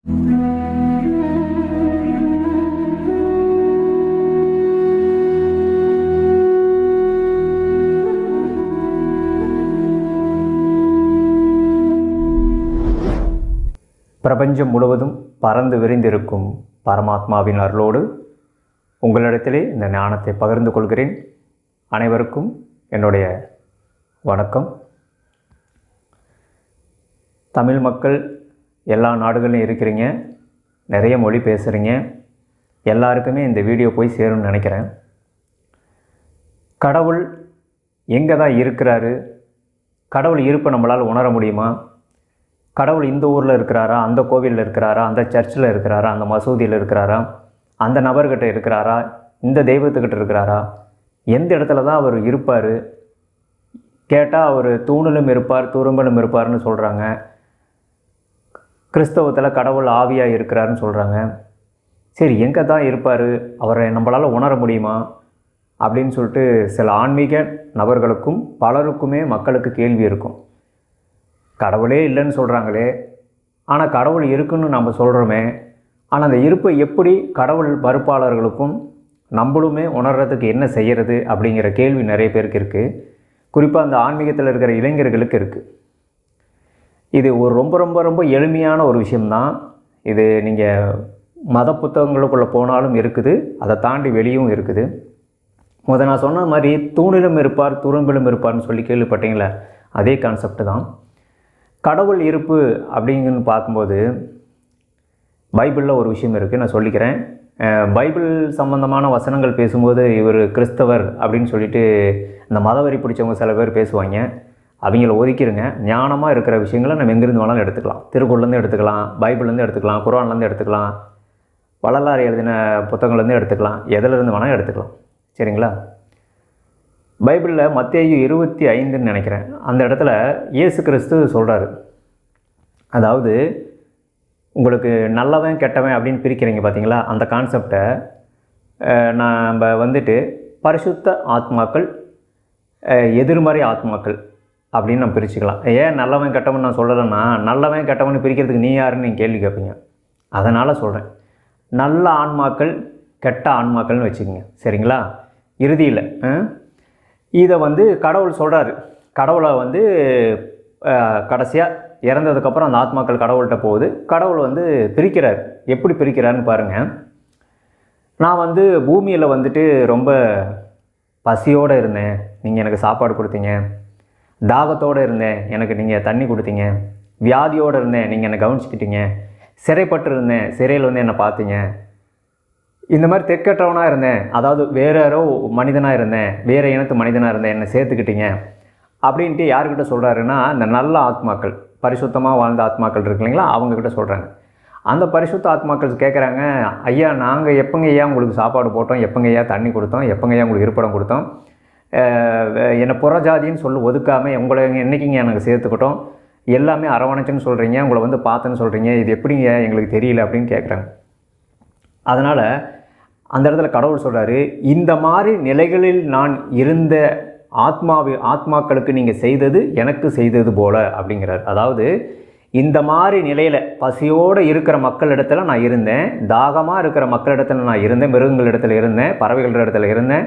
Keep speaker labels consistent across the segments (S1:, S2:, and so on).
S1: பிரபஞ்சம் முழுவதும் பறந்து விரிந்திருக்கும் பரமாத்மாவின் அருளோடு உங்களிடத்திலே இந்த ஞானத்தை பகிர்ந்து கொள்கிறேன். அனைவருக்கும் என்னுடைய வணக்கம். தமிழ் மக்கள் எல்லா நாடுகளிலும் இருக்கிறீங்க நிறைய மொழி பேசுகிறீங்க எல்லாருக்குமே இந்த வீடியோ போய் சேரும்னு நினைக்கிறேன். கடவுள் எங்கே தான் இருக்கிறாரு? கடவுள் இருப்பை நம்மளால் உணர முடியுமா? கடவுள் இந்த ஊரில் இருக்கிறாரா? அந்த கோவிலில் இருக்கிறாரா? அந்த சர்ச்சில் இருக்கிறாரா? அந்த மசூதியில் இருக்கிறாரா? அந்த நபர்கிட்ட இருக்கிறாரா? இந்த தெய்வத்துக்கிட்ட இருக்கிறாரா? எந்த இடத்துல தான் அவர் இருப்பார்? கேட்டால் அவர் தூணிலும் இருப்பார் துரும்பலும் இருப்பார்னு சொல்கிறாங்க கிறிஸ்தவத்தில் கடவுள் ஆவியாக இருக்கிறாருன்னு சொல்கிறாங்க சரி எங்கே தான் இருப்பார்? அவரை நம்மளால் உணர முடியுமா? அப்படின்னு சொல்லிட்டு சில ஆன்மீக நபர்களுக்கும் பலருக்குமே மக்களுக்கு கேள்வி இருக்கும். கடவுளே இல்லைன்னு சொல்கிறாங்களே ஆனால் கடவுள் இருக்குன்னு நம்ம சொல்கிறோமே ஆனால் அந்த இருப்பை எப்படி கடவுள் மறுப்பாளர்களுக்கும் நம்மளுமே உணர்கிறதுக்கு என்ன செய்கிறது அப்படிங்கிற கேள்வி நிறைய பேருக்கு இருக்குது குறிப்பாக அந்த ஆன்மீகத்தில் இருக்கிற இளைஞர்களுக்கு இருக்குது இது ஒரு ரொம்ப ரொம்ப ரொம்ப எளிமையான ஒரு விஷயம்தான். இது நீங்கள் மத புத்தகங்களுக்குள்ளே போனாலும் இருக்குது. அதை தாண்டி வெளியும் இருக்குது. முத நான் சொன்ன மாதிரி தூணிலும் இருப்பார் துரும்பிலும் இருப்பார்னு சொல்லி கேள்விப்பட்டீங்களே அதே கான்செப்ட் தான். கடவுள் இருப்பு அப்படிங்கன்னு பார்க்கும்போது பைபிளில் ஒரு விஷயம் இருக்குது நான் சொல்லிக்கிறேன். பைபிள் சம்பந்தமான வசனங்கள் பேசும்போது இவர் கிறிஸ்தவர் அப்படின்னு சொல்லிட்டு இந்த மதவரி பிடிச்சவங்க சில பேர் பேசுவாங்க. அவங்கள ஒதுக்கிடுங்க ஞானமாக இருக்கிற விஷயங்களை நம்ம எங்கேருந்து வேணாலும் எடுத்துக்கலாம். திருக்குறள்லேருந்து எடுத்துக்கலாம் பைபிள்லேருந்து எடுத்துக்கலாம் குரான்லேருந்து எடுத்துக்கலாம் வள்ளலார் எழுதின புத்தகங்கள்லேருந்து எடுத்துக்கலாம் எதுலேருந்து வேணால் எடுத்துக்கலாம். சரிங்களா? பைபிளில் மத்தேயு இருபத்தி ஐந்துன்னு நினைக்கிறேன். அந்த இடத்துல இயேசு கிறிஸ்து சொல்கிறாரு அதாவது உங்களுக்கு நல்லவன் கெட்டவன் அப்படின்னு பிரிக்கிறீங்க பார்த்தீங்களா அந்த கான்செப்டை நம்ம வந்துட்டு பரிசுத்த ஆத்மாக்கள் எதிர்மறை ஆத்மாக்கள். அப்படின்னு நம்ம பிரிச்சுக்கலாம். ஏன் நல்லவன் கெட்டவன் நான் சொல்லலைன்னா நல்லவன் கெட்டவன் பிரிக்கிறதுக்கு நீ யாருன்னு நீங்கள் கேள்வி கேட்பீங்க அதனால் சொல்கிறேன் நல்ல ஆன்மாக்கள் கெட்ட ஆன்மாக்கள்னு வச்சுக்கோங்க. சரிங்களா? இறுதியில் இதை வந்து கடவுள் சொல்கிறாரு கடவுளை வந்து கடைசியாக இறந்ததுக்கப்புறம் அந்த ஆத்மாக்கள் கடவுள்கிட்ட போகுது. கடவுள் வந்து பிரிக்கிறார். எப்படி பிரிக்கிறாருன்னு பாருங்கள் நான் வந்து பூமியில் வந்துட்டு ரொம்ப பசியோடு இருந்தேன். நீங்கள் எனக்கு சாப்பாடு கொடுத்தீங்க. தாகத்தோடு இருந்தேன். எனக்கு நீங்கள் தண்ணி கொடுத்தீங்க. வியாதியோடு இருந்தேன். நீங்கள் என்னை கவனிச்சுக்கிட்டீங்க. சிறைப்பட்டு இருந்தேன். சிறையில் வந்து என்னை பார்த்தீங்க. இந்த மாதிரி தெற்கற்றவனாக இருந்தேன். அதாவது வேற யாரோ மனிதனாக இருந்தேன். வேறு இனத்து மனிதனாக இருந்தேன். என்னை சேர்த்துக்கிட்டீங்க. அப்படின்ட்டு யார்கிட்ட சொல்கிறாருன்னா இந்த நல்ல ஆத்மாக்கள் பரிசுத்தமாக வாழ்ந்த ஆத்மாக்கள் இருக்கு இல்லைங்களா? அவங்கக்கிட்ட சொல்கிறாங்க அந்த பரிசுத்த ஆத்மாக்கள் கேட்குறாங்க ஐயா நாங்கள் எப்பங்க ஐயா உங்களுக்கு சாப்பாடு போட்டோம்? எப்பங்க ஐயா தண்ணி கொடுத்தோம்? எப்பங்க ஐயா உங்களுக்கு இருப்பிடம் கொடுத்தோம்? என்னை புறஜாதின்னு சொல்லி ஒதுக்காமல் உங்களை என்றைக்குங்க எனக்கு சேர்த்துக்கிட்டோம்? எல்லாமே அரவணைச்சுன்னு சொல்கிறீங்க உங்களை வந்து பார்த்தேன்னு சொல்கிறீங்க இது எப்படிங்க எங்களுக்கு தெரியல அப்படின்னு கேட்குறாங்க அதனால் அந்த இடத்துல கடவுள் சொல்கிறாரு இந்த மாதிரி நிலைகளில் நான் இருந்த ஆத்மாவி ஆத்மாக்களுக்கு நீங்கள் செய்தது எனக்கு செய்தது போல் அப்படிங்கிறார். அதாவது இந்த மாதிரி நிலையில் பசியோடு இருக்கிற மக்களிடத்துல நான் இருந்தேன் தாகமாக இருக்கிற மக்களிடத்தில் நான் இருந்தேன் மிருகங்களிடத்துல இருந்தேன் பறவைகள் இடத்துல இருந்தேன்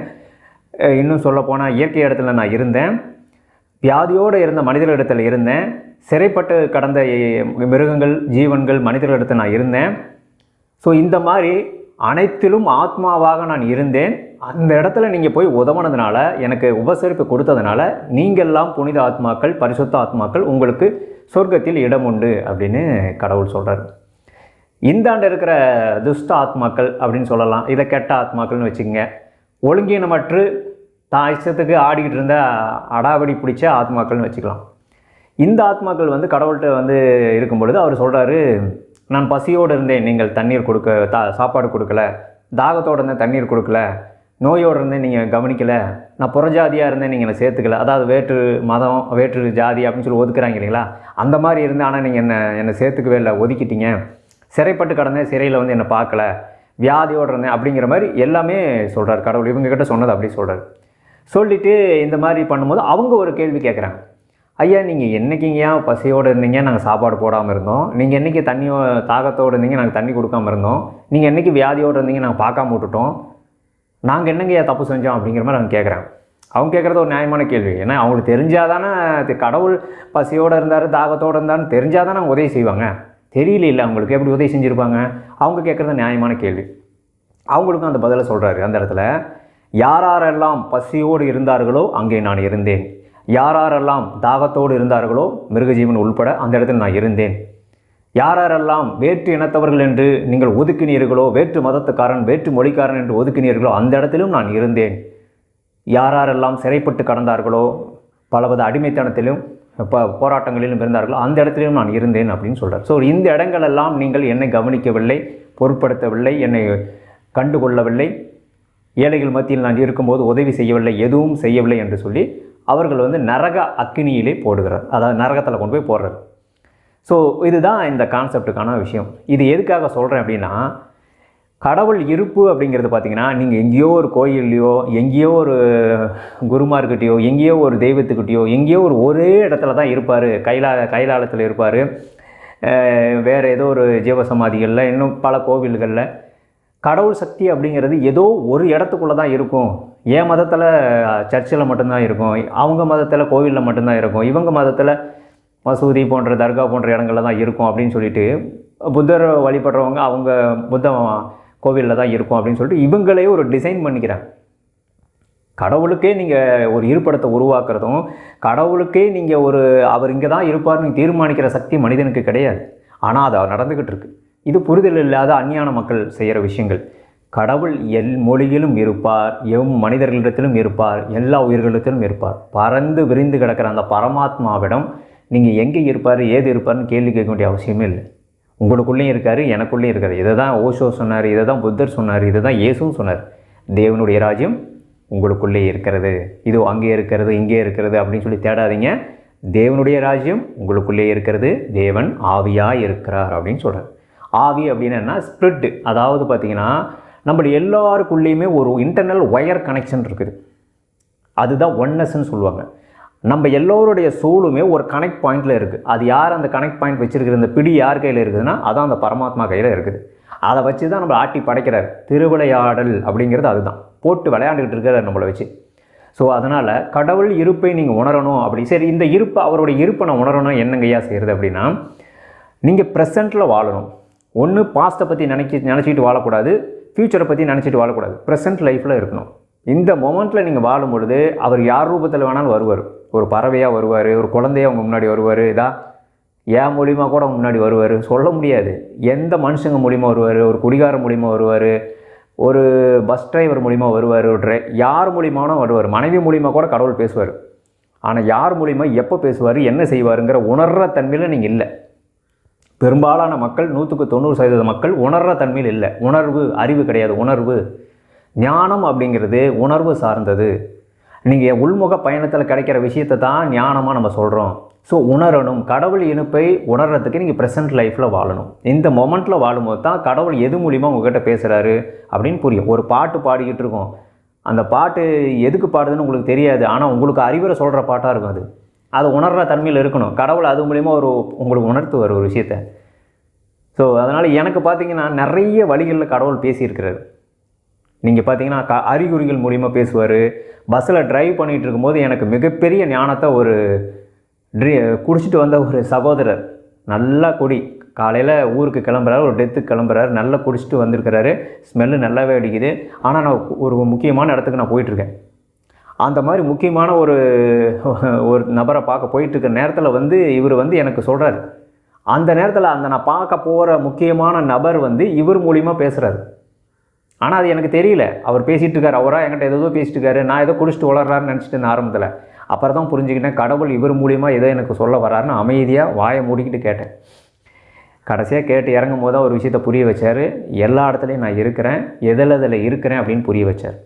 S1: இன்னும் சொல்லப்போனால் இயற்கை இடத்துல நான் இருந்தேன். வியாதியோடு இருந்த மனிதர்களிடத்தில் இருந்தேன். சிறைப்பட்டு கடந்த மிருகங்கள் ஜீவன்கள் மனிதர்களிடத்தில் நான் இருந்தேன். ஸோ இந்த மாதிரி அனைத்திலும் ஆத்மாவாக நான் இருந்தேன். அந்த இடத்துல நீங்கள் போய் உதவுனதுனால எனக்கு உபசரிப்பு கொடுத்ததுனால நீங்கள்லாம் புனித ஆத்மாக்கள் பரிசுத்த ஆத்மாக்கள் உங்களுக்கு சொர்க்கத்தில் இடம் உண்டு அப்படின்னு கடவுள் சொல்கிறார் இந்தாண்ட இருக்கிற துஷ்ட ஆத்மாக்கள் அப்படின்னு சொல்லலாம். இதை கெட்ட ஆத்மாக்கள்னு வச்சுக்கோங்க. ஒழுங்கீனமற்று தான் இஷ்டத்துக்கு ஆடிக்கிட்டு இருந்த அடாவடி பிடிச்ச ஆத்மாக்கள்னு வச்சுக்கலாம். இந்த ஆத்மாக்கள் வந்து கடவுள்கிட்ட வந்து இருக்கும் பொழுது அவர் சொல்கிறாரு நான் பசியோடு இருந்தேன் நீங்கள் தண்ணீர் கொடுக்க தா சாப்பாடு கொடுக்கல தாகத்தோடு இருந்தேன் தண்ணீர் கொடுக்கல நோயோடு இருந்தேன் நீங்கள் கவனிக்கலை நான் புறஜாதியாக இருந்தேன் நீங்கள் என்னை சேர்த்துக்கல அதாவது வேற்று மதம் வேற்று ஜாதி அப்படின்னு சொல்லி ஒதுக்குறாங்க இல்லைங்களா? அந்த மாதிரி இருந்தேன் ஆனால் நீங்கள் என்னை என்னை சேர்த்துக்கவே இல்லை ஒதுக்கிட்டீங்க சிறைப்பட்டு கடந்தேன் சிறையில் வந்து என்னை பார்க்கல வியாதியோடு இருந்தேன் அப்படிங்கிற மாதிரி எல்லாமே சொல்கிறார் கடவுள் இவங்கக்கிட்ட சொன்னது அப்படி சொல்கிறார் சொல்லிவிட்டு இந்த மாதிரி பண்ணும்போது அவங்க ஒரு கேள்வி கேட்குறாங்க ஐயா நீங்கள் என்றைக்கிங்கயா பசியோடு இருந்தீங்க? நாங்கள் சாப்பாடு போடாமல் இருந்தோம். நீங்கள் என்றைக்கு தண்ணியோ தாகத்தோடு இருந்தீங்க? நாங்கள் தண்ணி கொடுக்காம இருந்தோம். நீங்கள் என்றைக்கு வியாதியோடு இருந்தீங்க? நாங்கள் பார்க்காம விட்டுட்டோம். நாங்கள் என்னங்கய்யா தப்பு செஞ்சோம் அப்படிங்கிற மாதிரி நாங்கள் கேட்குறாங்க அவங்க கேட்குறது ஒரு நியாயமான கேள்வி. ஏன்னா அவங்களுக்கு தெரிஞ்சால் தானே கடவுள் பசியோடு இருந்தார் தாகத்தோடு இருந்தாருன்னு தெரிஞ்சால் தானே உதவி செய்வாங்க. தெரியல இல்லை அவங்களுக்கு எப்படி உதவி செஞ்சுருப்பாங்க? அவங்க கேட்குறது நியாயமான கேள்வி. அவங்களுக்கும் அந்த பதிலை சொல்கிறாரு அந்த இடத்துல யாரெல்லாம் பசியோடு இருந்தார்களோ அங்கே நான் இருந்தேன். யாரெல்லாம் தாகத்தோடு இருந்தார்களோ மிருகஜீவன் உள்பட அந்த இடத்துல நான் இருந்தேன். யாரெல்லாம் வேற்று இனத்தவர்கள் என்று நீங்கள் ஒதுக்கினீர்களோ வேற்று மதத்துக்காரன் வேற்று மொழிக்காரன் என்று ஒதுக்கினீர்களோ அந்த இடத்திலும் நான் இருந்தேன். யாரெல்லாம் சிறைப்பட்டு கடந்தார்களோ பலவித அடிமைத்தனத்திலும் இப்போ போராட்டங்களிலும் இருந்தார்களோ அந்த இடத்துலையும் நான் இருந்தேன் அப்படின்னு சொல்கிறார் ஸோ இந்த இடங்களெல்லாம் நீங்கள் என்னை கவனிக்கவில்லை பொருட்படுத்தவில்லை என்னை கண்டுகொள்ளவில்லை. ஏழைகள் மத்தியில் நான் இருக்கும்போது உதவி செய்யவில்லை எதுவும் செய்யவில்லை என்று சொல்லி அவர்கள் வந்து நரக அக்கினியிலே போடுகிறார். அதாவது நரகத்தில் கொண்டு போய் போடுறார். ஸோ இதுதான் இந்த கான்செப்டுக்கான விஷயம். இது எதுக்காக சொல்கிறேன் அப்படின்னா கடவுள் இருப்பு அப்படிங்கிறது பார்த்தீங்கன்னா நீங்கள் எங்கேயோ ஒரு கோயில்லையோ எங்கேயோ ஒரு குருமார்கிட்டயோ எங்கேயோ ஒரு தெய்வத்துக்கிட்டேயோ எங்கேயோ ஒரு ஒரே இடத்துல தான் இருப்பார். கைலா கைலாலத்தில் இருப்பார். வேறு ஏதோ ஒரு ஜீவசமாதிகளில் இன்னும் பல கோவில்களில். கடவுள் சக்தி அப்படிங்கிறது ஏதோ ஒரு இடத்துக்குள்ளே தான் இருக்கும். என் மதத்தில் சர்ச்சில் மட்டும்தான் இருக்கும். அவங்க மதத்தில் கோவிலில் மட்டும்தான் இருக்கும். இவங்க மதத்தில் மசூதி போன்ற தர்கா போன்ற இடங்கள்ல தான் இருக்கும் அப்படின்னு சொல்லிட்டு புத்தர் வழிபடுறவங்க அவங்க புத்த கோவிலில் தான் இருக்கும் அப்படின்னு சொல்லிட்டு இவங்களே ஒரு டிசைன் பண்ணிக்கிறாங்க. கடவுளுக்கே நீங்கள் ஒரு இருப்படத்தை உருவாக்குறதும் கடவுளுக்கே நீங்கள் ஒரு அவர் இங்கே தான் இருப்பார்னு தீர்மானிக்கிற சக்தி மனிதனுக்கு கிடையாது. ஆனால் அது நடந்துக்கிட்டு இருக்கு. இது புரிதல் இல்லாத அந்நியான மக்கள் செய்கிற விஷயங்கள். கடவுள் எல் மொழியிலும் இருப்பார் எம் மனிதர்களிடத்திலும் இருப்பார் எல்லா உயிர்களிடத்திலும் இருப்பார். பறந்து விரிந்து கிடக்கிற அந்த பரமாத்மாவிடம் நீங்கள் எங்கே இருப்பார் ஏது இருப்பார்னு கேள்வி கேட்க வேண்டிய அவசியமே இல்லை. உங்களுக்குள்ளேயும் இருக்கார் எனக்குள்ளேயும் இருக்கார். இதை தான் ஓஷோ சொன்னார் இதை தான் புத்தர் சொன்னார் இதை தான் இயேசுவும் சொன்னார். தேவனுடைய ராஜ்யம் உங்களுக்குள்ளே இருக்கிறது. இது அங்கே இருக்கிறது இங்கே இருக்கிறது அப்படின்னு சொல்லி தேடாதீங்க. தேவனுடைய ராஜ்யம் உங்களுக்குள்ளே இருக்கிறது. தேவன் ஆவியாக இருக்கிறார் அப்படின்னு சொல்கிறார் ஆவி அப்படின்னா என்ன? ஸ்பிரிட்டு அதாவது பார்த்தீங்கன்னா நம்ம எல்லாருக்குள்ளேயுமே ஒரு இன்டர்னல் ஒயர் கனெக்ஷன் இருக்குது. அதுதான் ஒன்னஸ்ன்னு சொல்லுவாங்க. நம்ம எல்லோருடைய சோலுமே ஒரு கனெக்ட் பாயிண்டில் இருக்குது அது யார் அந்த கனெக்ட் பாயிண்ட் வச்சிருக்கிற இந்த பிடி யார் கையில் இருக்குதுன்னா அதான் அந்த பரமாத்மா கையில் இருக்குது. அதை வச்சு தான் நம்மளை ஆட்டி படைக்கிறார். திருவிளையாடல் அப்படிங்கிறது அதுதான். போட்டு விளையாண்டுக்கிட்டு இருக்கிறார் நம்மளை வச்சு. ஸோ அதனால் கடவுள் இருப்பை நீங்கள் உணரணும் அப்படி. சரி இந்த இருப்பு அவருடைய இருப்பை நான் உணரணும் என்னங்கய்யா செய்கிறது அப்படின்னா நீங்கள் ப்ரெசண்ட்டில் வாழணும். ஒன்று பாஸ்ட்டை பற்றி நினைக்கி நினச்சிட்டு வாழக்கூடாது. ஃப்யூச்சரை பற்றி நினச்சிட்டு வாழக்கூடாது. ப்ரெசன்ட் லைஃப்பில் இருக்கணும். இந்த மொமெண்ட்டில் நீங்கள் வாழும் பொழுது அவர் யார் ரூபத்தில் வேணாலும் வருவார். ஒரு பறவையாக வருவார் ஒரு குழந்தையாக அவங்க முன்னாடி வருவார் இதான் ஏன் மூலிமா கூட அவங்க முன்னாடி வருவார்? சொல்ல முடியாது. எந்த மனுஷங்க மூலியமாக வருவார்? ஒரு குடிகார மூலியமாக வருவார்? ஒரு பஸ் டிரைவர் மூலிமா வருவார்? ஒரு ட்ரை யார் மூலியமானும் வருவார். மனைவி மூலிமா கூட கடவுள் பேசுவார். ஆனால் யார் மூலிமா எப்போ பேசுவார் என்ன செய்வாருங்கிற உணர்ற தன்மையில் நீங்கள் இல்லை. பெரும்பாலான மக்கள் நூற்றுக்கு தொண்ணூறு சதவீத மக்கள் உணர்ற தன்மையில் இல்லை. உணர்வு அறிவு கிடையாது. உணர்வு ஞானம் அப்படிங்கிறது உணர்வு சார்ந்தது. நீங்கள் உள்முக பயணத்தில் கிடைக்கிற விஷயத்தை தான் ஞானமாக நம்ம சொல்கிறோம் ஸோ உணரணும். கடவுள் இனிப்பை உணர்றதுக்கு நீங்கள் ப்ரெசன்ட் லைஃப்பில் வாழணும். இந்த மொமெண்ட்டில் வாழும்போது தான் கடவுள் எது மூலிமா உங்ககிட்ட பேசுகிறாரு அப்படின்னு புரியும். ஒரு பாட்டு பாடிக்கிட்டு இருக்கோம். அந்த பாட்டு எதுக்கு பாடுதுன்னு உங்களுக்கு தெரியாது. ஆனால் உங்களுக்கு அறிவுரை சொல்கிற பாட்டாக இருக்கும் அது. அது உணர்ற தன்மையில் இருக்கணும். கடவுள் அது மூலிமா ஒரு உங்களுக்கு உணர்த்துவார் ஒரு விஷயத்தை. ஸோ அதனால் எனக்கு பார்த்தீங்கன்னா நிறைய வழிகளில் கடவுள் பேசியிருக்கிறாரு. நீங்கள் பார்த்தீங்கன்னா க அறிகுறிகள் மூலிமா பேசுவார். பஸ்ஸில் ட்ரைவ் பண்ணிகிட்டு இருக்கும்போது எனக்கு மிகப்பெரிய ஞானத்தை ஒரு ட்ரி குடிச்சிட்டு வந்த ஒரு சகோதரர். நல்லா குடி. காலையில் ஊருக்கு கிளம்புறாரு ஒரு டெத்துக்கு கிளம்புறாரு. நல்லா குடிச்சிட்டு வந்திருக்கிறாரு. ஸ்மெல்லு நல்லாவே அடிக்குது. ஆனால் நான் ஒரு முக்கியமான இடத்துக்கு நான் போயிட்டுருக்கேன் அந்த மாதிரி முக்கியமான ஒரு ஒரு நபரை பார்க்க போயிட்டுருக்க நேரத்தில் வந்து இவர் வந்து எனக்கு சொல்கிறாரு அந்த நேரத்தில் அந்த நான் பார்க்க போகிற முக்கியமான நபர் வந்து இவர் மூலிமா பேசுகிறாரு ஆனால் அது எனக்கு தெரியல. அவர் பேசிகிட்டு இருக்காரு அவராக என்கிட்ட ஏதோ பேசிட்டு இருக்காரு நான் ஏதோ குடிச்சிட்டு வளர்றாருன்னு நினச்சிட்டு ஆரம்பத்தில். அப்புறம் தான் புரிஞ்சுக்கிட்டேன். கடவுள் இவர் மூலிமா ஏதோ எனக்கு சொல்ல வராருன்னு அமைதியாக வாயை மூடிக்கிட்டு கேட்டேன். கடைசியாக கேட்டு இறங்கும் போது தான் ஒரு விஷயத்தை புரிய வச்சார். எல்லா இடத்துலையும் நான் இருக்கிறேன். எதில் எதில் இருக்கிறேன் அப்படின்னு புரிய வச்சார்.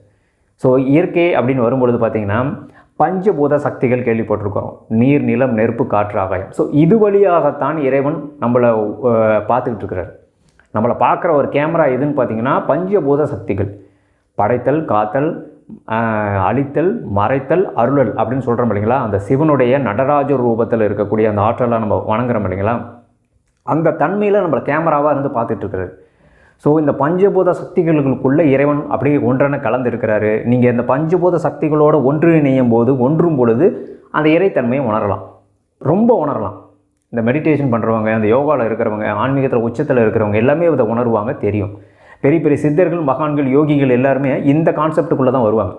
S1: ஸோ இயற்கை அப்படின்னு வரும்பொழுது பார்த்திங்கன்னா பஞ்சபூத சக்திகள் கேள்விப்பட்டிருக்கிறோம். நீர் நிலம் நெருப்பு காற்று ஆகாயம். ஸோ இது வழியாகத்தான் இறைவன் நம்மளை பார்த்துக்கிட்டு இருக்கிறார். நம்மளை பார்க்குற ஒரு கேமரா எதுன்னு பார்த்தீங்கன்னா பஞ்சபூத சக்திகள். படைத்தல் காத்தல் அழித்தல் மறைத்தல் அருளல் அப்படின்னு சொல்கிறோம் இல்லைங்களா? அந்த சிவனுடைய நடராஜ ரூபத்தில் இருக்கக்கூடிய அந்த ஆற்றலை நம்ம வணங்குறோம் இல்லைங்களா? அந்த தன்மையில் நம்மளை கேமராவாக இருந்து பார்த்துட்ருக்குறாரு ஸோ இந்த பஞ்சபூத சக்திகளுக்குள்ளே இறைவன் அப்படியே ஒன்றென கலந்து இருக்கிறாரு நீங்கள் இந்த பஞ்சபூத ஒன்று இணையும் போது ஒன்றும் பொழுது அந்த இறைத்தன்மையை உணரலாம். ரொம்ப உணரலாம். இந்த மெடிடேஷன் பண்ணுறவங்க அந்த யோகாவில் இருக்கிறவங்க ஆன்மீகத்தில் உச்சத்தில் இருக்கிறவங்க எல்லாமே இதை உணர்வாங்க தெரியும். பெரிய பெரிய சித்தர்கள் மகான்கள் யோகிகள் எல்லாருமே இந்த கான்செப்டுக்குள்ளே தான் வருவாங்க.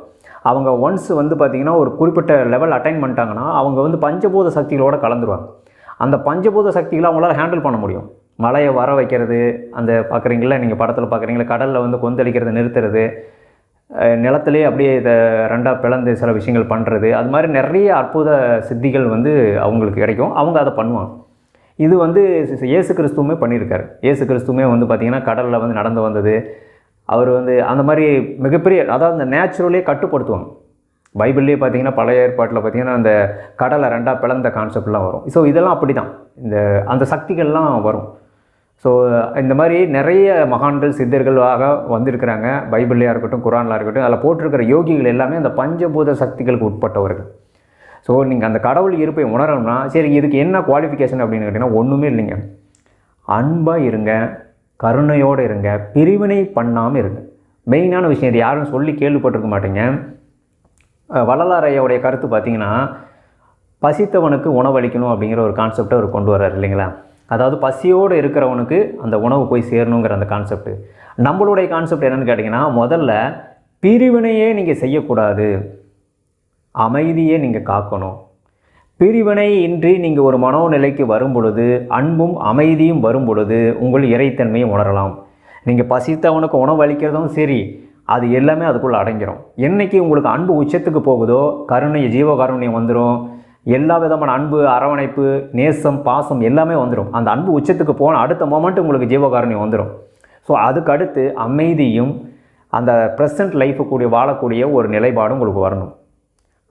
S1: அவங்க ஒன்ஸ் வந்து பார்த்திங்கன்னா ஒரு குறிப்பிட்ட லெவல் அட்டைன் பண்ணிட்டாங்கன்னா அவங்க வந்து பஞ்சபூத சக்திகளோடு கலந்துருவாங்க. அந்த பஞ்சபூத சக்திகளை அவங்களால ஹேண்டில் பண்ண முடியும். மழையை வர வைக்கிறது அந்த பார்க்குறீங்களா நீங்கள் படத்தில் பார்க்குறீங்களா கடலில் வந்து கொந்தளிக்கிறது நிறுத்துறது நிலத்திலே அப்படியே இதை ரெண்டாக பிளந்து சில விஷயங்கள் பண்ணுறது அது மாதிரி நிறைய அற்புத சித்திகள் வந்து அவங்களுக்கு கிடைக்கும். அவங்க அதை பண்ணுவாங்க. இது வந்து இயேசு கிறிஸ்துவுமே பண்ணியிருக்காரு. இயேசு கிறிஸ்துவுமே வந்து பார்த்திங்கன்னா கடலில் வந்து நடந்து வந்தது. அவர் வந்து அந்த மாதிரி மிகப்பெரிய அதாவது இந்த நேச்சுரலே கட்டுப்படுத்துவாங்க. பைபிள்லேயே பார்த்தீங்கன்னா பழைய ஏற்பாட்டில் பார்த்தீங்கன்னா அந்த கடலை ரெண்டாக பிளந்த கான்செப்ட்லாம் வரும். ஸோ இதெல்லாம் அப்படி தான் இந்த அந்த சக்திகள்லாம் வரும். ஸோ இந்த மாதிரி நிறைய மகான்கள் சித்தர்களாக வந்திருக்கிறாங்க. பைபிள்லையாக இருக்கட்டும் குரானாக இருக்கட்டும் அதில் போட்டிருக்கிற யோகிகள் எல்லாமே அந்த பஞ்சபூத சக்திகளுக்கு உட்பட்டவர்கள். ஸோ நீங்கள் அந்த கடவுள் இருப்பை உணரணும்னா சரி இதுக்கு என்ன குவாலிஃபிகேஷன் அப்படின்னு கேட்டிங்கன்னா ஒன்றுமே இல்லைங்க. அன்பாக இருங்க கருணையோடு இருங்க பிரிவினை பண்ணாமல் இருங்க. மெயினான விஷயம் இது யாரும் சொல்லி கேள்விப்பட்டிருக்க மாட்டீங்க. வள்ளலாரையோடைய கருத்து பார்த்திங்கன்னா பசித்தவனுக்கு உணவளிக்கணும் அப்படிங்கிற ஒரு கான்செப்டை அவர் கொண்டு வர்றார் இல்லைங்களா? அதாவது பசியோடு இருக்கிறவனுக்கு அந்த உணவு போய் சேரணுங்கிற அந்த கான்செப்ட் நம்மளுடைய கான்செப்ட் என்னென்னு கேட்டிங்கன்னா முதல்ல பிரிவினையே நீங்கள் செய்யக்கூடாது. அமைதியே நீங்கள் காக்கணும். பிரிவினை இன்றி நீங்கள் ஒரு மனோநிலைக்கு வரும் பொழுது அன்பும் அமைதியும் வரும் பொழுது உங்கள் இறைத்தன்மையும் உணரலாம். நீங்கள் பசித்தவனுக்கு உணவு அளிக்கிறதும் சரி அது எல்லாமே அதுக்குள்ளே அடங்கிடும் என்றைக்கு உங்களுக்கு அன்பு உச்சத்துக்கு போகுதோ கருணை ஜீவகாருண்யம் வந்துடும் எல்லா விதமான அன்பு அரவணைப்பு நேசம் பாசம் எல்லாமே வந்துடும் அந்த அன்பு உச்சத்துக்கு போன அடுத்த மோமெண்ட் உங்களுக்கு ஜீவகாரணி வந்துடும் ஸோ அதுக்கு அடுத்து அமைதியும் அந்த ப்ரெசன்ட் லைஃபு கூடிய வாழக்கூடிய ஒரு நிலைப்பாடும் உங்களுக்கு வரணும்.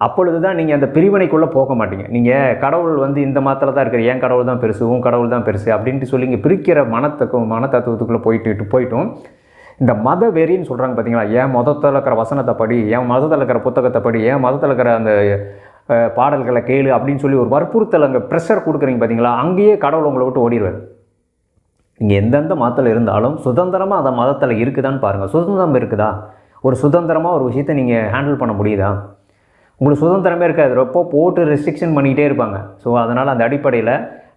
S1: அப்பொழுது தான் நீங்கள் அந்த பிரிவினைக்குள்ளே போக மாட்டீங்க. நீங்கள் கடவுள் வந்து இந்த மதத்தில் தான் இருக்கிற ஏன் கடவுள் தான் பெருசு உன் கடவுள் தான் பெருசு அப்படின்ட்டு சொல்லி இங்கே பிரிக்கிற மனத்துக்கும் மன தத்துவத்துக்குள்ளே போயிட்டு போயிட்டும். இந்த மத வெறின்னு சொல்கிறாங்க பார்த்தீங்களா என் மதத்தில் இருக்கிற வசனத்தை படி என் மதத்தில் இருக்கிற புத்தகத்தை படி என் மதத்தில் இருக்கிற அந்த பாடல்களை கேளு அப்படின்னு சொல்லி ஒரு வற்புறுத்தல் அங்கே ப்ரெஷர் கொடுக்குறீங்க பார்த்தீங்களா அங்கேயே கடவுள் உங்களை விட்டு ஓடிடுவார் நீங்கள் எந்தெந்த மதத்தில் இருந்தாலும் சுதந்திரமாக அந்த மதத்தில் இருக்குதான்னு பாருங்கள் சுதந்திரம் இருக்குதா? ஒரு சுதந்திரமாக ஒரு விஷயத்தை நீங்கள் ஹேண்டில் பண்ண முடியுதா? உங்களுக்கு சுதந்திரமே இருக்காது. ரொம்ப போட்டு ரெஸ்ட்ரிக்ஷன் பண்ணிக்கிட்டே இருப்பாங்க. ஸோ அதனால் அந்த அடிப்படையில்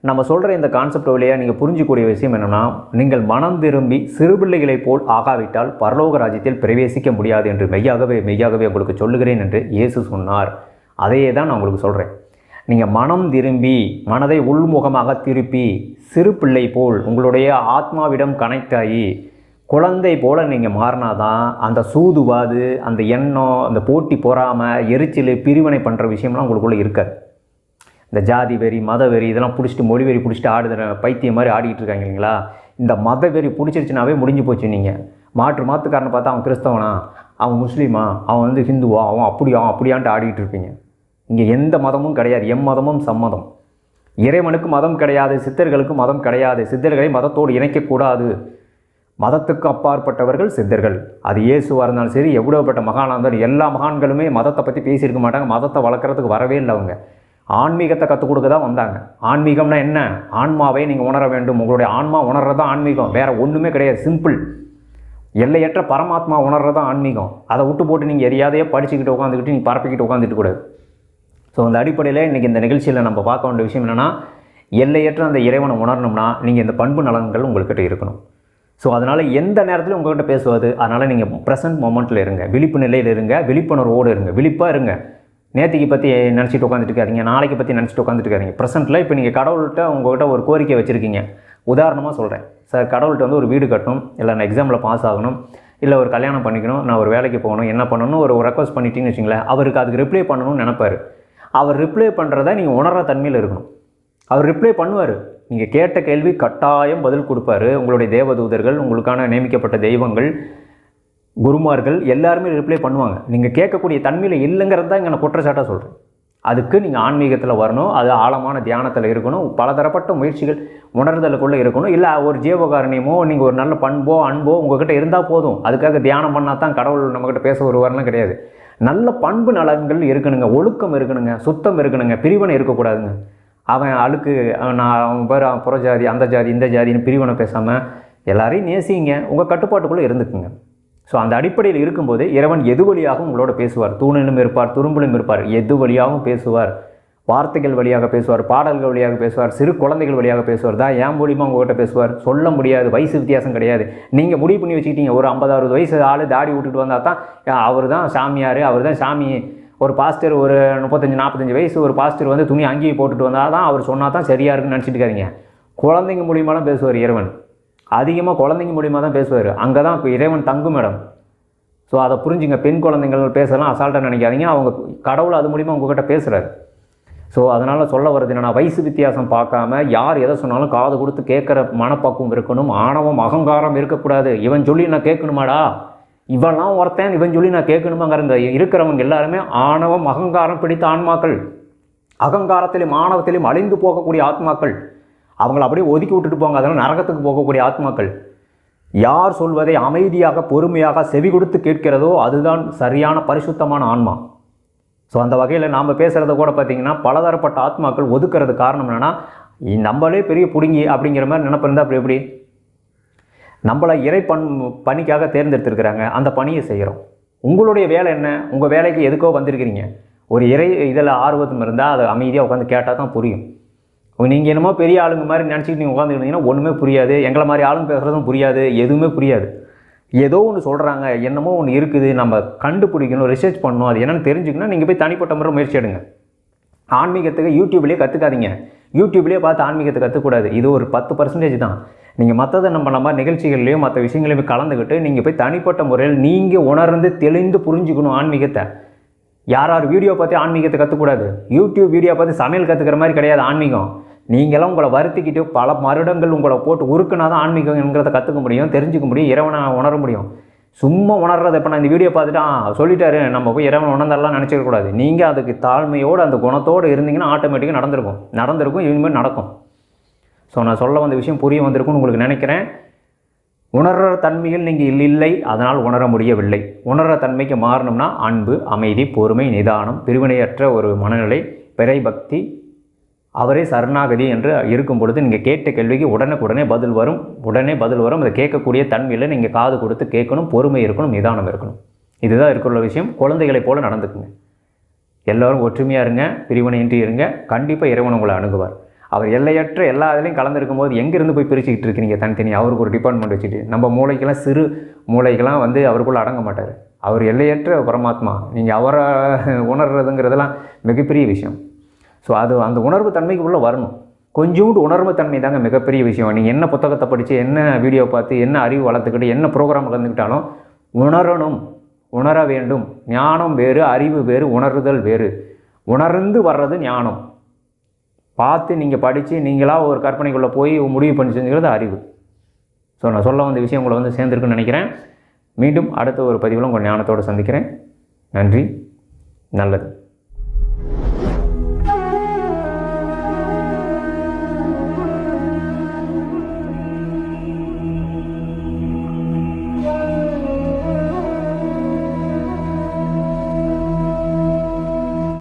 S1: நம்ம சொல்கிற இந்த கான்செப்ட் வழியாக நீங்கள் புரிஞ்சிக்கூடிய விஷயம் என்னென்னா நீங்கள் மனம் திரும்பி சிறுபிள்ளைகளைப் போல் ஆகாவிட்டால் பரலோக ராஜ்யத்தில் பிரவேசிக்க முடியாது என்று மெய்யாகவே மெய்யாகவே உங்களுக்கு சொல்லுகிறேன் என்று இயேசு சொன்னார். அதையே தான் நான் உங்களுக்கு சொல்கிறேன் நீங்கள் மனம் திரும்பி மனதை உள்முகமாக திருப்பி சிறு பிள்ளை போல் உங்களுடைய ஆத்மாவிடம் கனெக்ட் ஆகி குழந்தை போல் நீங்கள் மாறினாதான் அந்த சூதுவாது அந்த எண்ணம் அந்த போட்டி பொறாமல் எரிச்சல் பிரிவினை பண்ணுற விஷயம்லாம் உங்களுக்குள்ளே இருக்காது. இந்த ஜாதி வெறி மத வெறி இதெல்லாம் பிடிச்சிட்டு மொழி வெறி பிடிச்சிட்டு ஆடுற பைத்தியம் மாதிரி ஆடிக்கிட்டு இருக்காங்க இல்லைங்களா? இந்த மத வெறி பிடிச்சிருச்சுனாவே முடிஞ்சு போச்சு நீங்கள் மாற்று மாற்றுக்காரனை பார்த்தா அவன் கிறிஸ்தவனா? அவன் முஸ்லீமா? அவன் வந்து ஹிந்துவா? அவன் அப்படியா அவன் அப்படியான்ட்டு ஆடிக்கிட்டு இருப்பீங்க. இங்கே எந்த மதமும் கிடையாது எம் மதமும் சம்மதம். இறைவனுக்கு மதம் கிடையாது சித்தர்களுக்கு மதம் கிடையாது சித்தர்களை மதத்தோடு இணைக்கக்கூடாது. மதத்துக்கு அப்பாற்பட்டவர்கள் சித்தர்கள். அது இயேசுவாக இருந்தாலும் சரி எவ்வளோப்பட்ட மகானாக இருந்தாலும் எல்லா மகான்களுமே மதத்தை பற்றி பேசியிருக்க மாட்டாங்க மதத்தை வளர்க்குறதுக்கு வரவே இல்லை அவங்க. ஆன்மீகத்தை கற்றுக் கொடுக்க தான் வந்தாங்க. ஆன்மீகம்னா என்ன? ஆன்மாவை நீங்கள் உணர வேண்டும். உங்களுடைய ஆன்மா உணர்றது தான் ஆன்மீகம். வேறு ஒன்றுமே கிடையாது. சிம்பிள் எல்லையற்ற பரமாத்மா உணர்றது தான் ஆன்மீகம். அதை விட்டு போட்டு நீங்கள் எரியாதையே படிச்சுக்கிட்டு உட்காந்துக்கிட்டு நீங்கள் பரப்பிக்கிட்டு உட்காந்துட்டு கூடாது ஸோ அந்த அடிப்படையில் இன்றைக்கி இந்த நிகழ்ச்சியில் நம்ம பார்க்க வேண்டிய விஷயம் என்னென்னா எல்லையற்ற அந்த இறைவனை உணரணும்னா நீங்கள் இந்த பண்பு நலன்கள் உங்கள்கிட்ட இருக்கணும். ஸோ அதனால் எந்த நேரத்திலும் உங்கள்கிட்ட பேசுவது அதனால் நீங்கள் ப்ரெசன்ட் மொமெண்ட்டில் இருங்க. விழிப்பு நிலையில் இருங்க. விழிப்புணர்வோடு இருங்க. விழிப்பாக இருங்க. நேற்றுக்கு பற்றி நினச்சிட்டு உட்காந்துட்டு இருக்காதிங்க நாளைக்கு பற்றி நினச்சிட்டு உட்காந்துட்டு இருக்காதிங்க ப்ரெசென்ட்டில் இப்போ நீங்கள் கடவுள்கிட்ட உங்கள்கிட்ட ஒரு கோரிக்கை வச்சுருக்கீங்க. உதாரணமாக சொல்கிறேன் சார் கடவுள்கிட்ட வந்து ஒரு வீடு கட்டணும். இல்லை நான் எக்ஸாமில் பாஸ் ஆகணும். இல்லை ஒரு கல்யாணம் பண்ணிக்கணும். நான் ஒரு வேலைக்கு போகணும். என்ன பண்ணணும்னு ஒரு ரெக்வஸ்ட் பண்ணிட்டீங்கன்னு வச்சுங்களேன். அவருக்கு அதுக்கு ரிப்ளை பண்ணணும்னு நினப்பார். அவர் ரிப்ளை பண்ணுறத நீங்கள் உணர்கிற தன்மையில் இருக்கணும். அவர் ரிப்ளை பண்ணுவார். நீங்கள் கேட்ட கேள்வி கட்டாயம் பதில் கொடுப்பாரு. உங்களுடைய தேவதூதர்கள் உங்களுக்கான நியமிக்கப்பட்ட தெய்வங்கள் குருமார்கள் எல்லாருமே ரிப்ளை பண்ணுவாங்க. நீங்கள் கேட்கக்கூடிய தன்மையில் இல்லைங்கிறது தான் இங்கே நான் குற்றச்சாட்டாக சொல்கிறேன் அதுக்கு நீங்கள் ஆன்மீகத்தில் வரணும். அது ஆழமான தியானத்தில் இருக்கணும். பலதரப்பட்ட முயற்சிகள் உணர்தலுக்குள்ளே இருக்கணும். இல்லை ஒரு ஜீவகாரணியமோ நீங்கள் ஒரு நல்ல பண்போ அன்போ உங்கள்கிட்ட இருந்தால் போதும். அதுக்காக தியானம் பண்ணால் தான் கடவுள் நம்மக்கிட்ட பேச வருவார்லாம் கிடையாது. நல்ல பண்பு நலன்கள் இருக்கணுங்க ஒழுக்கம் இருக்கணுங்க சுத்தம் இருக்கணுங்க பிரிவினை இருக்கக்கூடாதுங்க. அவன் அழுக்கு நான் அவன் பேர் அவன் புற ஜாதி அந்த ஜாதி இந்த ஜாதின்னு பிரிவினை பேசாமல் எல்லாரையும் நேசிங்க. உங்கள் கட்டுப்பாட்டுக்குள்ளே இருந்துக்குங்க. ஸோ அந்த அடிப்படையில் இருக்கும்போது இறைவன் எது வழியாகவும் உங்களோட பேசுவார். தூணிலும் இருப்பார் துரும்பிலும் இருப்பார். எது வழியாகவும் பேசுவார். வார்த்தைகள் வழியாக பேசுவார் பாடல்கள் வழியாக பேசுவார் சிறு குழந்தைகள் வழியாக பேசுவார். தான் ஏன் மூலியமாக உங்கள்கிட்ட பேசுவார்? சொல்ல முடியாது வயசு வித்தியாசம் கிடையாது. நீங்கள் முடிவு பண்ணி வச்சுக்கிட்டீங்க ஒரு ஐம்பது அறுபது வயசு ஆள் தாடி விட்டுட்டு வந்தால் தான் அவர் தான் சாமியார் அவர் தான் சாமி. ஒரு பாஸ்டர் ஒரு முப்பத்தஞ்சு நாற்பத்தஞ்சு வயசு ஒரு பாஸ்டர் வந்து துணி அங்கேயே போட்டுட்டு வந்தால் தான் அவர் சொன்னால் தான் சரியாக இருக்குன்னு நினச்சிட்டு இருக்காதீங்க. குழந்தைங்க மூலியமாலாம் தான் பேசுவார் இறைவன். அதிகமாக குழந்தைங்க மூலியமாக தான் பேசுவார். அங்கே தான் இப்போ இறைவன் தங்கும் இடம். ஸோ அதை புரிஞ்சுங்க. பெண் குழந்தைங்கள் பேசலாம் அசால்ட்டாக நினைக்காதீங்க. அவங்க கடவுள் அது மூலிமா உங்ககிட்ட பேசுகிறாரு ஸோ அதனால் சொல்ல வர்றது என்னென்னா வயசு வித்தியாசம் பார்க்காம யார் எதை சொன்னாலும் காது கொடுத்து கேட்குற மனப்பக்குவம் இருக்கணும். ஆணவம் அகங்காரம் இருக்கக்கூடாது. இவன் சொல்லி நான் கேட்கணுமாடா? இவன்லாம் ஒருத்தன் இவன் சொல்லி நான் கேட்கணுமாங்கிற இந்த இருக்கிறவங்க எல்லாருமே ஆணவம் அகங்காரம் பிடித்த ஆன்மாக்கள். அகங்காரத்திலும் ஆணவத்திலும் அழிந்து போகக்கூடிய ஆத்மாக்கள். அவங்கள அப்படியே ஒதுக்கி விட்டுட்டு போங்க. அதனால் நரகத்துக்கு போகக்கூடிய ஆத்மாக்கள். யார் சொல்வதை அமைதியாக பொறுமையாக செவி கொடுத்து கேட்கிறதோ அதுதான் சரியான பரிசுத்தமான ஆன்மா. ஸோ அந்த வகையில் நாம் பேசுகிறத கூட பார்த்தீங்கன்னா பலதரப்பட்ட ஆத்மாக்கள் ஒதுக்கிறது காரணம் என்னென்னா நம்மளே பெரிய பிடுங்கி அப்படிங்கிற மாதிரி நினப்பு இருந்தால் அப்படி எப்படி? நம்மளை இறை பண் பணிக்காக தேர்ந்தெடுத்திருக்கிறாங்க. அந்த பணியை செய்கிறோம் உங்களுடைய வேலை என்ன? உங்கள் வேலைக்கு எதுக்கோ வந்திருக்கிறீங்க. ஒரு இறை இதில் ஆர்வத்தம் இருந்தால் அதை அமைதியாக உட்காந்து கேட்டால் தான் புரியும். நீங்கள் என்னமோ பெரிய ஆளுங்க மாதிரி நினச்சிக்கிட்டு நீங்கள் உட்காந்துருந்தீங்கன்னா ஒன்றுமே புரியாது. எங்களை மாதிரி ஆளுங்க பேசுகிறதும் புரியாது. எதுவுமே புரியாது. ஏதோ ஒன்று சொல்கிறாங்க என்னமோ ஒன்று இருக்குது நம்ம கண்டுபிடிக்கணும் ரிசர்ச் பண்ணணும் அது என்னென்னு தெரிஞ்சுக்கணும் நீங்கள் போய் தனிப்பட்ட முறை முயற்சி எடுங்க. ஆன்மீகத்துக்கு யூடியூப்லேயே கற்றுக்காதீங்க யூடியூப்லேயே பார்த்து ஆன்மீகத்தை கற்றுக்கூடாது இது ஒரு பத்து பர்சன்டேஜ் தான். நீங்கள் மற்றதை நம்ம நம்ம நிகழ்ச்சிகள்லையும் மற்ற விஷயங்களையும் கலந்துக்கிட்டு நீங்கள் போய் தனிப்பட்ட முறையில் நீங்கள் உணர்ந்து தெளிந்து புரிஞ்சுக்கணும் ஆன்மீகத்தை. யார் யார் வீடியோ பார்த்து ஆன்மீகத்தை கற்றுக்கூடாது யூடியூப் வீடியோ பார்த்து சமையல் கற்றுக்கிற மாதிரி கிடையாது ஆன்மீகம். நீங்களாம் உங்களை வருத்திக்கிட்டு பல மருடங்கள் உங்களை போட்டு உருக்குனா தான் ஆன்மீகங்கிறத கற்றுக்க முடியும் தெரிஞ்சுக்க முடியும் இறைவனை உணர முடியும். சும்மா உணர்றது இப்போ நான் இந்த வீடியோ பார்த்துட்டு சொல்லிட்டாரு நம்ம போய் இறைவன் உணர்ந்தாலாம் நினச்சிக்கக்கூடாது நீங்கள் அதுக்கு தாழ்மையோடு அந்த குணத்தோடு இருந்தீங்கன்னா ஆட்டோமேட்டிக்காக நடந்திருக்கும். நடந்திருக்கும் இனிமேல் நடக்கும். ஸோ நான் சொல்ல வந்த விஷயம் புரிய வந்திருக்கும்னு உங்களுக்கு நினைக்கிறேன். உணர்கிற தன்மையில் நீங்கள் இல்லை அதனால் உணர முடியவில்லை. உணர்கிற தன்மைக்கு மாறணும்னா அன்பு அமைதி பொறுமை நிதானம் பிரிவினையற்ற ஒரு மனநிலை பிறை பக்தி அவரே சரணாகதி என்று இருக்கும் பொழுது நீங்கள் கேட்ட கேள்விக்கு உடனுக்குடனே பதில் வரும். உடனே பதில் வரும். அதை கேட்கக்கூடிய தன்மையில் நீங்கள் காது கொடுத்து கேட்கணும். பொறுமை இருக்கணும். நிதானம் இருக்கணும். இதுதான் இருக்கிற விஷயம். குழந்தைகளை போல நடந்துக்குங்க. எல்லோரும் ஒற்றுமையாக இருங்க. பிரிவினையின்றி இருங்க. கண்டிப்பாக இறைவன் உங்களை அணுகுவார். அவர் எல்லையற்ற எல்லா இதுலையும் கலந்துருக்கும் போது எங்கேருந்து போய் பிரிச்சுக்கிட்டு இருக்கீங்க தனித்தனி அவருக்கு ஒரு டிபார்ட்மெண்ட் வச்சுட்டு. நம்ம மூளைக்கெல்லாம் சிறு மூளைக்கெல்லாம் வந்து அவருக்குள்ளே அடங்க மாட்டார். அவர் எல்லையற்ற பரமாத்மா. நீங்கள் அவரை உணர்றதுங்கிறதெல்லாம் மிகப்பெரிய விஷயம். ஸோ அது அந்த உணர்வு தன்மைக்குள்ளே வரணும். கொஞ்சோண்டு உணர்வு தன்மை தாங்க மிகப்பெரிய விஷயம். நீங்கள் என்ன புத்தகத்தை படித்து என்ன வீடியோ பார்த்து என்ன அறிவு வளர்த்துக்கிட்டு என்ன ப்ரோக்ராம் கலந்துக்கிட்டாலும் உணரணும். உணர வேண்டும். ஞானம் வேறு அறிவு வேறு உணர்தல் வேறு. உணர்ந்து வர்றது ஞானம். பார்த்து நீங்கள் படித்து நீங்களாக ஒரு கற்பனைக்குள்ளே போய் முடிவு பண்ணி செஞ்சுக்கிறது அறிவு. ஸோ நான் சொல்ல வந்த விஷயம் உங்களை வந்து சேர்ந்துருக்குன்னு நினைக்கிறேன். மீண்டும் அடுத்த ஒரு பதிவில் உங்கள் ஞானத்தோடு சந்திக்கிறேன். நன்றி. நல்லது.